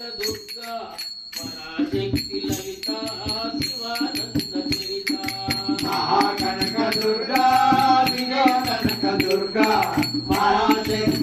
దుర్గా పరాశక్తి లలిత శివానంద చరిత. మహాకనక దుర్గా కనక దుర్గా పరాశక్తి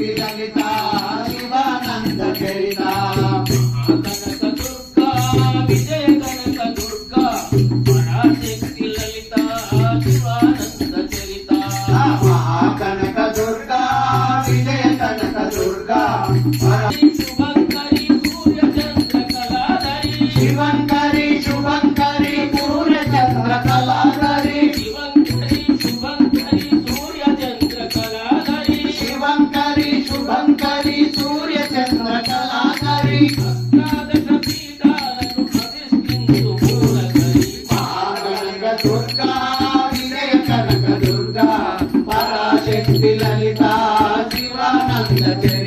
శివానంద చే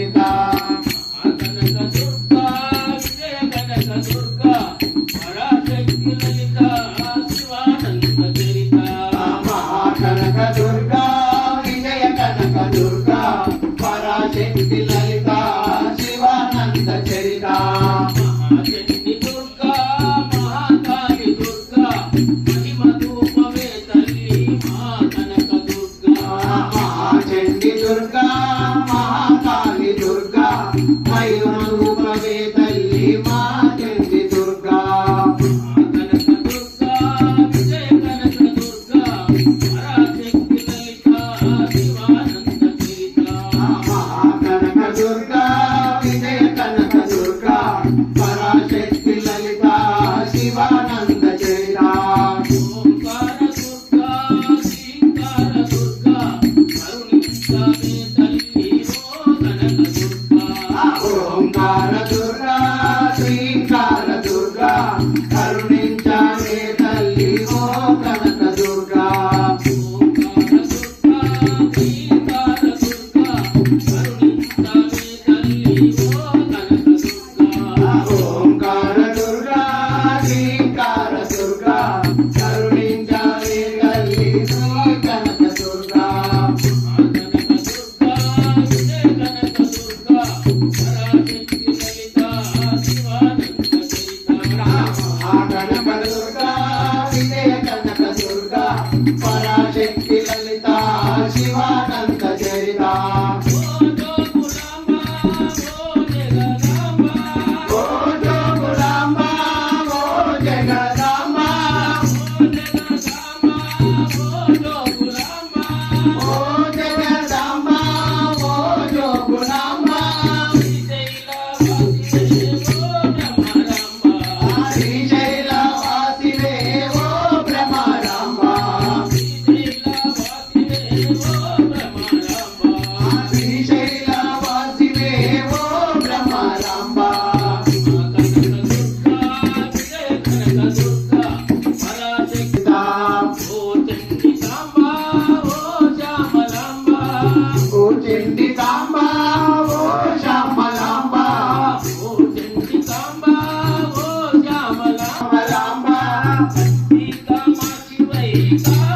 Para tu guitar.